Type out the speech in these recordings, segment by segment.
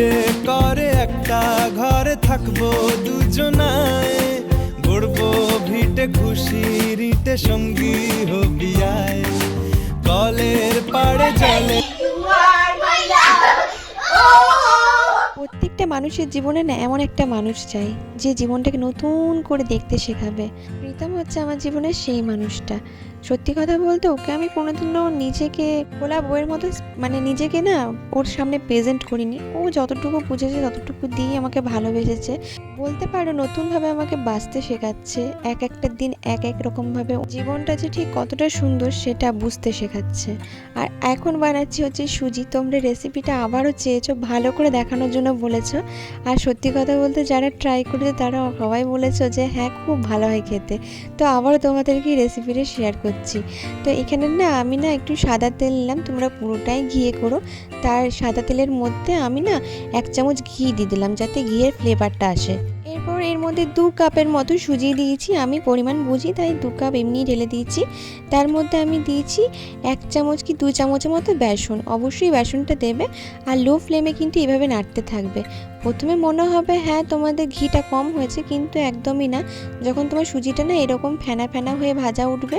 ইচ্ছে করে একটা ঘরে থাকব দুজনায়। গড়বো ভিটে খুশি, রিটে সঙ্গী হবি আয়। কলের পাড়ে জলে প্রত্যেকটা মানুষের জীবনে না এমন একটা মানুষ চাই, যে জীবনটাকে নতুন করে দেখতে শেখাবে। প্রীতম হচ্ছে আমার জীবনের সেই মানুষটা। সত্যি কথা বলতে ওকে আমি কোনোদিনও নিজেকে খোলা বইয়ের মতো মানে নিজেকে না ওর সামনে প্রেজেন্ট করিনি। ও যতটুকু বুঝেছে, ততটুকু দিয়ে আমাকে ভালোবেসেছে। বলতে পারো নতুনভাবে আমাকে বাঁচতে শেখাচ্ছে, এক একটা দিন এক এক রকমভাবে জীবনটা যে ঠিক কতটা সুন্দর সেটা বুঝতে শেখাচ্ছে। আর এখন বানাচ্ছি হচ্ছে সুজি। তোমরা রেসিপিটা আবারও চেয়েছো ভালো করে দেখানোর জন্য বলেছ। আর সত্যি কথা বলতে যারা ট্রাই করেছে তারা সবাই বলেছ যে হ্যাঁ খুব ভালো হয় খেতে। তো আবার তোমাদেরকে রেসিপিটা শেয়ার করছি। তো এখানে না আমি না একটু সাদা তেল নিলাম, তোমরা পুরোটাই ঘিয়ে করো। তার সাদা তেলের মধ্যে আমি না এক চামচ ঘি দিয়ে দিলাম, যাতে ঘিয়ের ফ্লেভারটা আসে। এরপর এর মধ্যে দু কাপের মতো সুজি দিয়েছি। আমি পরিমাণ বুঝি, তাই দু কাপ এমনি ঢেলে দিয়েছি। তার মধ্যে আমি দিয়েছি এক চামচ কি দু চামচের মতো বেসন। অবশ্যই বেসনটা দেবে। আর লো ফ্লেমে কিন্তু এভাবে নাড়তে থাকবে। প্রথমে মনে হবে হ্যাঁ তোমাদের ঘিটা কম হয়েছে, কিন্তু একদমই না। যখন তোমার সুজিটা না এরকম ফেনা ফেনা হয়ে ভাজা উঠবে,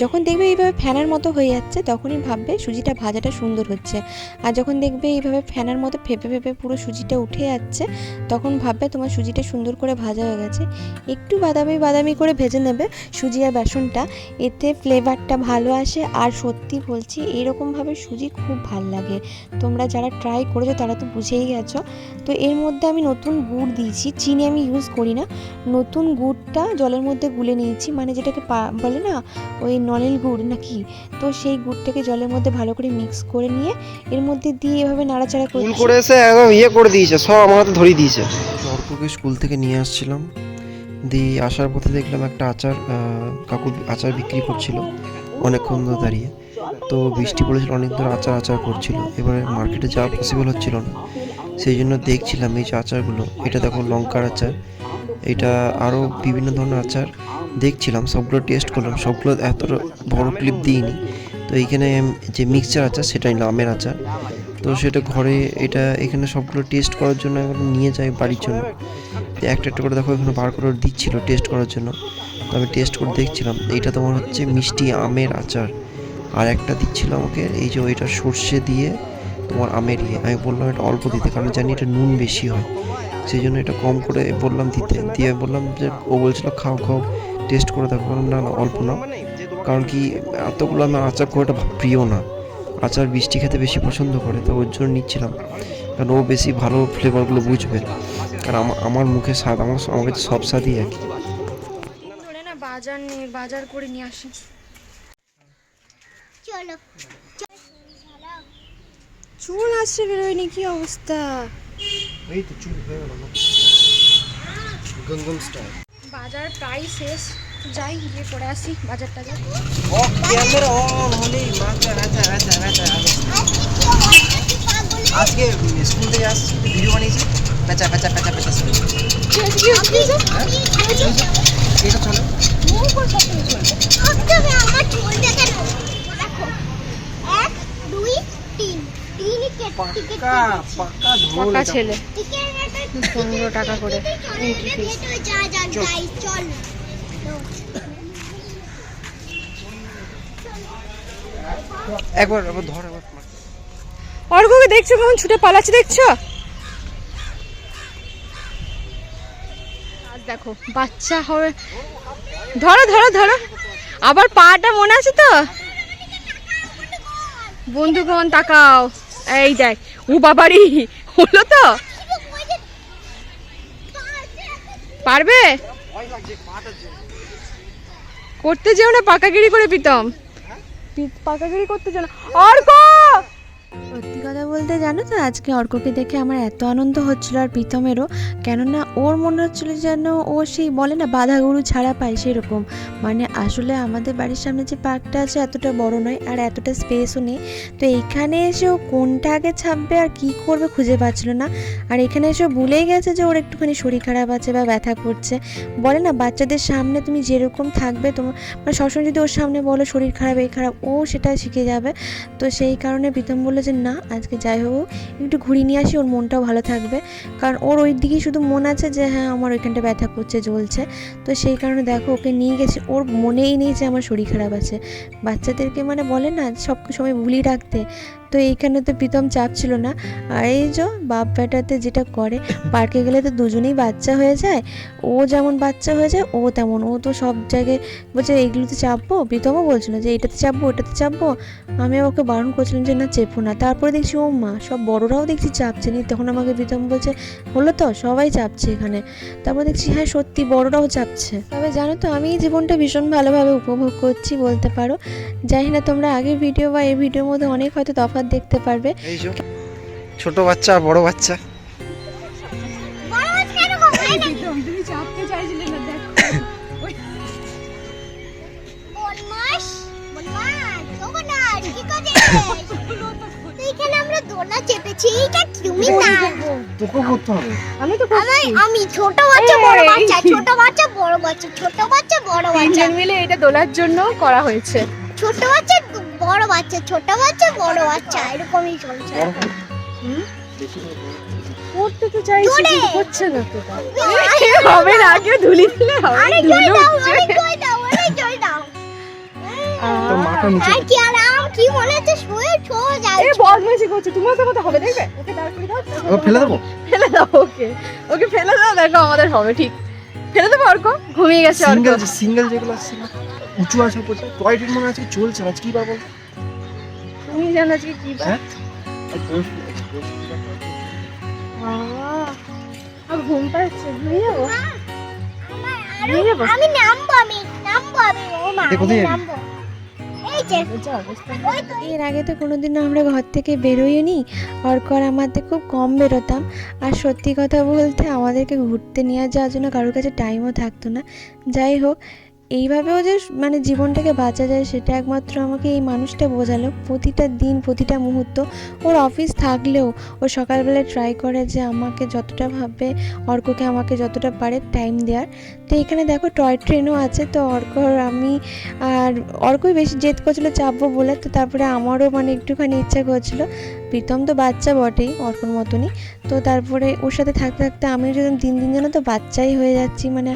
যখন দেখবে এইভাবে ফেনার মতো হয়ে যাচ্ছে, তখনই ভাববে সুজিটা ভাজাটা সুন্দর হচ্ছে। আর যখন দেখবে এইভাবে ফেনার মতো ফেপে ফেপে পুরো সুজিটা উঠে যাচ্ছে, তখন ভাববে তোমার সুজিটা সুন্দর করে ভাজা হয়ে গেছে। একটু বাদামি বাদামি করে ভেজে নেবে সুজি আর বেসনটা, এতে ফ্লেভারটা ভালো আসে। আর সত্যি বলছি, এরকমভাবে সুজি খুব ভালো লাগে। তোমরা যারা ট্রাই করেছ, তারা তো বুঝেই গেছো। তো এর মধ্যে আমি নতুন গুড় দিয়েছি চিনি আমি ইউজ করি না। নতুন গুড়টা জলের মধ্যে গুলে নিয়েছি মানে যেটাকে পা- বলে না ওই নলেল গুড় নাকি? তো সেই গুড়টাকে জলের মধ্যে ভালো করে মিক্স করে নিয়ে এর মধ্যে দিয়ে এভাবে নাড়াচাড়া করছি। করে এসে একদম ইয়ে করে দিয়েছে সব আমার হাতে ধরিয়ে দিয়েছে। অর্ককে স্কুল থেকে নিয়ে আসছিলাম দিয়ে আসার পথে দেখলাম একটা আচার কাকু আচার বিক্রি করছিল অনেকক্ষণ ধরে দাঁড়িয়ে। তো বৃষ্টি পড়েছিল অনেক ধরে আচার আচার করছিল এবারে মার্কেটে যাওয়া পসিবল হচ্ছিল না। সেই জন্য দেখছিলাম এই যে আচারগুলো। এটা দেখো লঙ্কার আচার। এটা আরও বিভিন্ন ধরনের আচার দেখছিলাম, সবগুলো টেস্ট করলাম। সবগুলো এত বড় ক্লিপ দিইনি। তো এইখানে যে মিক্সচার আচার, সেটাই আমের আচার। তো সেটা ঘরে এটা এখানে সবগুলো টেস্ট করার জন্য এখন নিয়ে যাই বাড়ির জন্য। একটা একটা করে দেখো এখানে বার করে দিচ্ছিল টেস্ট করার জন্য। তো আমি টেস্ট করে দেখছিলাম। এইটা তোমার হচ্ছে মিষ্টি আমের আচার। আর একটা দিচ্ছিল আমাকে এই যে ওইটা সর্ষে দিয়ে তোমার আমের ইয়ে। আমি বললাম এটা অল্প দিতে কারণ জানি এটা নুন বেশি হয়। সেই জন্য এটা কম করে বললাম দিতে। দিয়ে বললাম যে ও বলছিল খাও খাও টেস্ট করে দেখো। বললাম, না না অল্প না। কারণ কি এতগুলো আমার আচার খুব একটা প্রিয় না। আচার বৃষ্টি খেতে বেশি পছন্দ করে তো ওর জন্য নিচ্ছিলাম। কারণ ও বেশি ভালো ফ্লেভারগুলো বুঝবে। কারণ আমার আমার মুখে স্বাদ আমার আমার কাছে সব স্বাদই একই। বাজার নিয়ে বাজার করে নিয়ে আসি। চলো। চুল আসছে বেরোয়নি কি অবস্থা? এই তো চুল হয়ে গেল গঙ্গম স্টাইল। বাজার প্রায় শেষ। যাই গিয়ে পরে আসি বাজার টাজার ও ক্যামেরা অন হলেই মাথা ব্যথা ব্যথা ব্যথা আজকে স্কুল থেকে আসছি ভিডিও বানিয়েছি। পেঁচা পেঁচা পেঁচা পেঁচা এটা চলো আমার চুল। দেখো পাকা। ছেলে। পনেরো টাকা করে। চল একবার একবার ধর একবার অর্ঘকে দেখছ কেমন? ছুটে পালাচ্ছে দেখছ? দেখো বাচ্চা হবে ধরো ধরো ধরো। আবার পাটা মনে আছে তো? বন্ধু বন্ধুগণ তাকাও। এই দেখ ও বাবারি হলো তো? পারবে? করতে যেও না পাকাগিরি করে পিতম পাকাগিরি করতে যেও না। অর্ক বলতে জানো তো, আজকে অর্ককে দেখে আমার এত আনন্দ হচ্ছিল আর প্রীতমেরও, কেননা ওর মনে হচ্ছিল যেন ও সেই বলে না বাধা গরু ছাড়া পায় সেরকম। মানে আসলে আমাদের বাড়ির সামনে যে পার্কটা আছে এতটা বড় নয় আর এতটা স্পেসও নেই। তো এইখানে এসে ও কোনটা আগে ছাপবে আর কি করবে খুঁজে পাচ্ছিল না। আর এখানে এসে ভুলেই গেছে যে ওর একটুখানি শরীর খারাপ আছে বা ব্যথা করছে। বলে না, বাচ্চাদের সামনে তুমি যেরকম থাকবে তোমার মানে সবসময় যদি ওর সামনে বলো শরীর খারাপ, এই খারাপ, ও সেটা শিখে যাবে। তো সেই কারণে প্রীতম বলল যে, না, আজকে যাই হোক, একটু ঘুরিয়ে নিয়ে আসি, ওর মনটাও ভালো থাকবে। কারণ ওর ওই দিকেই শুধু মন আছে যে হ্যাঁ আমার ওইখানটা ব্যথা করছে, জ্বলছে। তো সেই কারণে দেখো, ওকে নিয়ে গেছে। ওর মনেই নেই যে, আমার শরীর খারাপ আছে। বাচ্চাদেরকে মানে বলে না সব সময় ভুলি রাখতে। তো এইখানে তো প্রীতম চাপ ছিল না। আর এই যে বাপ বেটাতে যেটা করে, পার্কে গেলে তো দুজনেই বাচ্চা হয়ে যায়। ও যেমন বাচ্চা হয়ে যায়, ও তেমন। ও তো সব জায়গায় বলছে, এইগুলোতে চাপবো? প্রীতমও বলছিল যে এটাতে চাপবো, ওটাতে চাপবো। আমি ওকে বারণ করছিলাম যে, না, চেপো না। তারপরে দেখছি, ও মা, সব বড়রাও দেখছি চাপছে নি। তখন আমাকে প্রীতম বলছে, হলো তো, সবাই চাপছে এখানে। তারপর দেখছি হ্যাঁ সত্যি বড়রাও চাপছে। তবে জানো তো, আমি জীবনটা ভীষণ ভালোভাবে উপভোগ করছি, বলতে পারো। জানি না, তোমরা আগের ভিডিও বা এই ভিডিওর মধ্যে অনেক হয়তো তফাৎ দেখতে পারবে। ছোট বাচ্চা বড় বাচ্চা। আমি তো আমি ছোট বাচ্চা বড় বাচ্চা ছোট বাচ্চা বড় বাচ্চা ছোট বাচ্চা বড় বাচ্চা। মিলে এটা তোলার জন্য করা হয়েছে। ছোট বাচ্চা বড় বাচ্চা ছোট বাচ্চা বড় বাচ্চা এরকমই চলছে। করতে তো চাইছি কিন্তু করছে না তো হবে না আগে ধুলি দিলে হবে জয় দাও আরে জয় দাও আরে জয় দাও। তোর মাথা নিচে আর কি আরাম কি মনে হচ্ছে? শুয়ে ছো যাও। এ বদমাইশি করছে তোমার তো কথা হবে দেখবে? ওকে দাঁড় করে দাও ফেলে দেবো? ফেলে দাও ওকে। ওকে ফেলে দাও দেখো আমাদের হবে ঠিক। ফেলে দেবো অর্ক? ঘুমিয়ে গেছে অর্ক। সিঙ্গেল সিঙ্গেল যেগুলো আসছে না উঁচু আসা পড়ছে টয় ট্রেন মনে আছে চলছে না কি পাবো তুমি জানো আজকে কি হ্যাঁ? বাবা, আর ঘুম পাচ্ছে ঘুমিয়ে যাব? আমি নামবো আমি নামবো আমি। ও মা? নামবো। এর আগে তো কোনোদিনও আমরা ঘর থেকে বেরোইনি। অর্ক আর আমাদের খুব কম বেরোতাম। আর সত্যি কথা বলতে আমাদেরকে ঘুরতে নিয়ে যাওয়ার জন্য কারোর কাছে টাইমও থাকতো না। যাই হোক এইভাবেও যে মানে জীবনটাকে বাঁচা যায়, সেটা একমাত্র আমাকে এই মানুষটা বোঝালো। প্রতিটা দিন, প্রতিটা মুহূর্ত ওর অফিস থাকলেও ও সকালবেলা ট্রাই করে যে আমাকে যতটা ভাবে অর্ককে আমাকে যতটা পারে টাইম দেওয়ার। তো এখানে দেখো টয় ট্রেনও আছে, তো অর্ক আমি আর অর্কই বেশি জেদ করছিল, চাপবো বলে। তো তারপরে আমারও মানে একটুখানি ইচ্ছা করছিল। প্রীতম তো বাচ্চা বটেই, অর্কর মতনই। তো তারপরে ওর সাথে থাকতে থাকতে আমি যখন দিন দিন যেন তো বাচ্চাই হয়ে যাচ্ছি মানে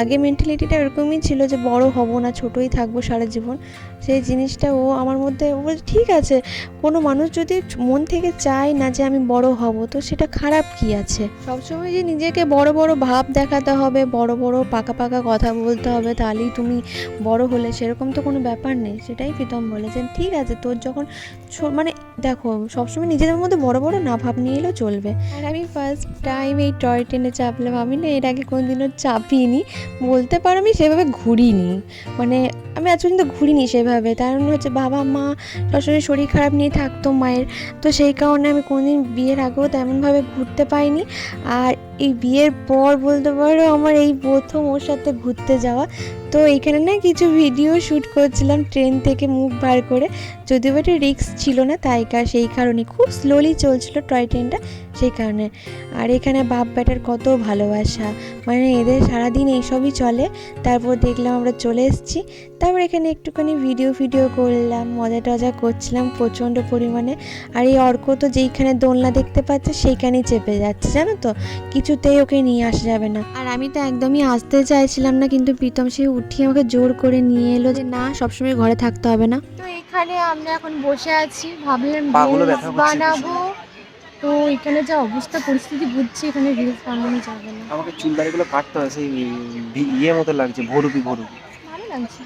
আগে মেন্টালিটিটা এরকমই ছিল যে বড় হব না, ছোটই থাকব সারা জীবন। সেই জিনিসটা ও আমার মধ্যে, ও ঠিক আছে, কোনো মানুষ যদি মন থেকে চায় না যে আমি বড় হব, তো সেটা খারাপ কি আছে? সবসময় যে নিজেকে বড় বড় ভাব দেখাতে হবে, বড় বড় পাকা পাকা কথা বলতে হবে, তাহলেই তুমি বড় হলে, সেরকম তো কোনো ব্যাপার নেই। সেটাই প্রীতম বলে যে, ঠিক আছে, তোর যখন মানে দেখো, সবসময় নিজেদের মধ্যে বড় বড় না ভাব নিয়ে এলেও চলবে। আর আমি ফার্স্ট টাইম এই টয় ট্রেনে চাপলাম। আমি না এর আগে কোনোদিনও চাপিনি। বলতে পারো আমি সেভাবে ঘুরিনি। মানে আমি আজ পর্যন্ত ঘুরিনি সেভাবে। তার কারণ হচ্ছে বাবা, মা সবসময় শরীর খারাপ নিয়ে থাকতো মায়ের। তো সেই কারণে আমি কোনোদিন বিয়ের আগেও তেমনভাবে ঘুরতে পাইনি। আর এই বিয়ের পর বলতে পারো আমার এই প্রথম ওর সাথে ঘুরতে যাওয়া তো এখানে না কিছু ভিডিও শ্যুট করছিলাম ট্রেন থেকে মুখ বার করে। যদিও এটা রিস্ক ছিল না, তাই কার সেই কারণে খুব স্লোলি চলছিল টয় ট্রেনটা সেই কারণে। আর এখানে বাপ ব্যাটার কত ভালোবাসা। মানে এদের সারাদিন এইসবই চলে। তারপর দেখলাম আমরা চলে এসেছি। তারপর এখানে একটুখানি ভিডিও ভিডিও করলাম, মজা টজা করছিলাম প্রচণ্ড পরিমাণে। আর এই অর্ক তো যেইখানে দোলনা দেখতে পাচ্ছে, সেইখানেই চেপে যাচ্ছে, জানো তো? কিছুতেই ওকে নিয়ে আসা যাবে না। আর আমি তো একদমই আসতে চাইছিলাম না, কিন্তু প্রীতম সে উঠিয়ে আমাকে জোর করে নিয়ে এলো যে না সবসময় ঘরে থাকতে হবে না। তো এখানে আমরা এখন বসে আছি। ভাবলাম রিলস বানাবো। তো এখানে যা অবস্থা পরিস্থিতি বুঝছি এখানে রিলস বানানো যাবে না। আমাকে চুল দাড়িগুলো কাটতে হয় সেই ইয়ে মতো লাগছে ভরুপি ভরুপি ভালো লাগছে।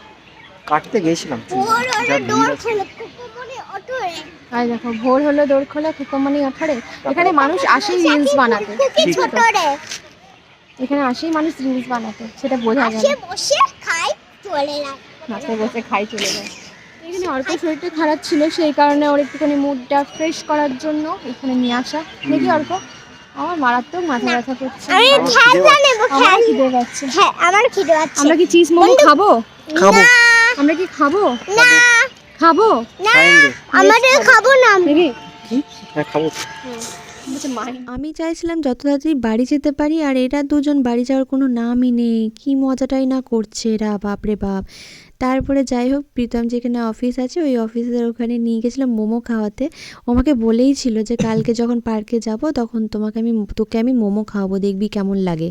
কাটতে গেছিলাম আর দেখো ভোর হলো দৌড় খোলা ফুকমানি আঠারে এখানে মানুষ আসেই রিলস বানাতে। এখানে আসেই মানুষ রিলস বানাতে সেটা বোঝা যায় চলে যায়। নাচতে বসে খাই চলে যায়। এখানে অল্প শরীরটা খারাপ ছিল সেই কারণে ওর একটুখানি মুডটা ফ্রেশ করার জন্য এখানে নিয়ে আসা। দেখি অল্প আমার মারাত্মক মাথা ব্যথা করছে। আমি খেলনা নেব আমার খিদে পাচ্ছে। হ্যাঁ আমার খিদে পাচ্ছে। আমরা কি চিজ মোমো খাব? খাব। আমরা কি খাব? না। খাব? না। আমাদের খাব না। দেখি। হ্যাঁ খাব। আমি চাইছিলাম যত তাড়াতাড়ি বাড়ি যেতে পারি আর এরা দুজন বাড়ি যাওয়ার কোনো নামই নেই। কি মজাটাই না করছে এরা বাপরে বাপ। তারপরে যাই হোক প্রীতম যেখানে অফিস আছে ওই অফিসের ওখানে নিয়ে গেছিলাম মোমো খাওয়াতে। আমাকে বলেই ছিল যে কালকে যখন পার্কে যাব তখন তোমাকে আমি তোকে আমি মোমো খাওয়াবো দেখবি কেমন লাগে।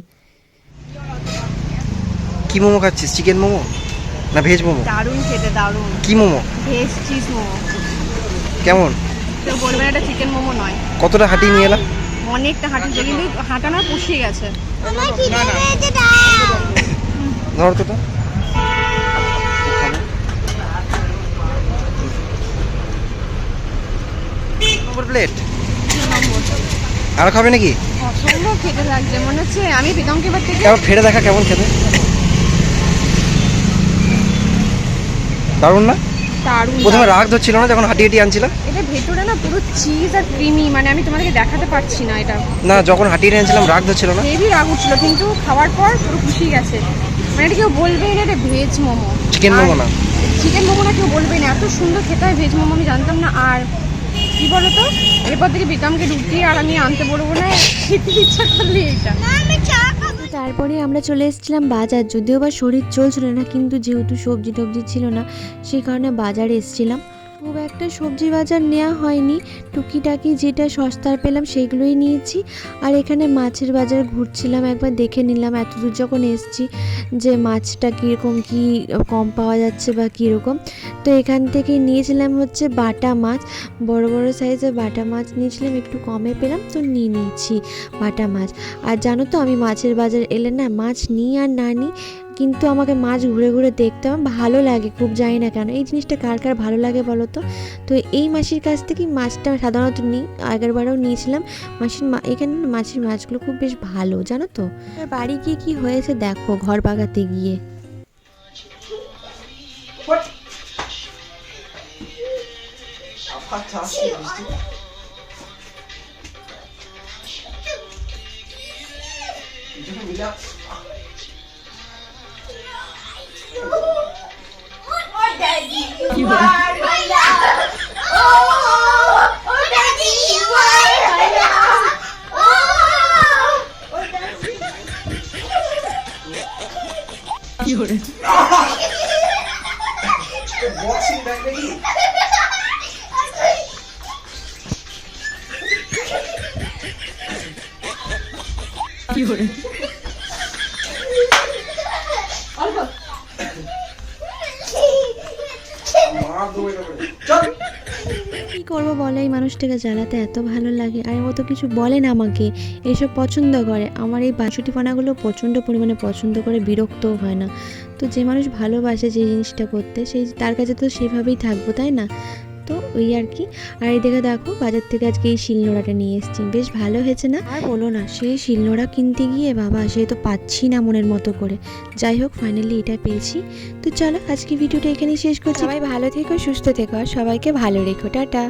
কি মোমো খাচ্ছিস? চিকেন মোমো? না ভেজ মোমো? দারুণ খেতে দারুণ। কি মোমো? Veg cheese momo. কেমন? কেউ বলবেন এটা চিকেন মোমো নয়। কতটা হাঁটিয়ে নিয়ে এলাম অনেকটা হাঁটিছে কিন্তু হাঁটানো পুষিয়ে গেছে। ধর তো তো। নম্বর প্লেট আর খাবে নাকি? অসম্ভব খেতে লাগছে মনে হচ্ছে আমি প্রীতমকে এবার থেকে এবার ফেরে দেখা কেমন খেতে? দারুণ না? দারুণ প্রথমে রাগ ধরছিল না যখন হাঁটি হাঁটি আনছিলাম এটা ভেতরে না পুরো চিজ আর ক্রিমি মানে আমি তোমাদেরকে দেখাতে পারছি না এটা। না যখন হাঁটি হাঁটি আনছিলাম রাগ ধরছিল না? হেভি রাগ উঠছিল কিন্তু খাওয়ার পর পুরো খুশি গেছে। মানে এটা কেউ বলবেই না এটা ভেজ মোমো। চিকেন মোমো না? চিকেন মোমো না কেউ বলবেই না এত সুন্দর খেতে হয় ভেজ মোমো আমি জানতাম না। আর কি বলতো এরপর থেকে বিকামকে রুটি আর আমি আনতে বলব না খেতে ইচ্ছা করলে এটা। তারপরে আমরা চলে এসেছিলাম বাজার। যদিও বা শরীর চলছিল না, কিন্তু যেহেতু সবজি টবজি ছিল না, সেই কারণে বাজারে এসেছিলাম। খুব একটা সবজি বাজার নেওয়া হয়নি। টুকিটাকি যেটা সস্তার পেলাম সেগুলোই নিয়েছি। আর এখানে মাছের বাজার ঘুরছিলাম, একবার দেখে নিলাম। এত দূর যখন এসেছি যে মাছটা কীরকম কী কম পাওয়া যাচ্ছে বা কীরকম, তো এখান থেকে নিয়েছিলাম হচ্ছে বাটা মাছ। বড় বড় সাইজের বাটা মাছ নিয়েছিলাম, একটু কমে পেলাম, তো নিয়ে নিয়েছি বাটা মাছ। আর জানো তো, আমি মাছের বাজার এলে না, মাছ নিই আর না নিই কিন্তু আমাকে মাছ ঘুরে ঘুরে দেখতে আমার ভালো লাগে খুব জানি না কেন। এই জিনিসটা কার কার ভালো লাগে বলো তো? তো এই মাসির কাছ থেকেই মাছটা সাধারণত নিই আগেরবারও নিয়েছিলাম। মাসির মা এখানে মাছের মাছগুলো খুব বেশ ভালো জানো তো? বাড়ি গিয়ে কি হয়েছে দেখো ঘর বাগাতে গিয়ে। Oh, daddy, you are my love. মানুষটাকে জ্বালাতে এত ভালো লাগে আর এর মতো কিছু বলে না আমাকে। এইসব পছন্দ করে। আমার এই বাঁশুটিপনাগুলো প্রচণ্ড পরিমাণে পছন্দ করে বিরক্তও হয় না। তো যে মানুষ ভালোবাসে যে জিনিসটা করতে সেই তার কাছে তো সেভাবেই থাকব তাই না? তো ওই আর কি। আর এই দেখে দেখো বাজার থেকে আজকে এই শিলনোড়াটা নিয়ে এসেছি। বেশ ভালো হয়েছে না? আর বলো না। সেই শিলনোড়া কিনতে গিয়ে বাবা সে তো পাচ্ছি না মনের মতো করে। যাই হোক ফাইনালি এটা পেয়েছি। তো চলো আজকে ভিডিওটা এখানেই শেষ করছি। সবাই ভালো থেকো সুস্থ থেকো আর সবাইকে ভালো রেখো। টাটা।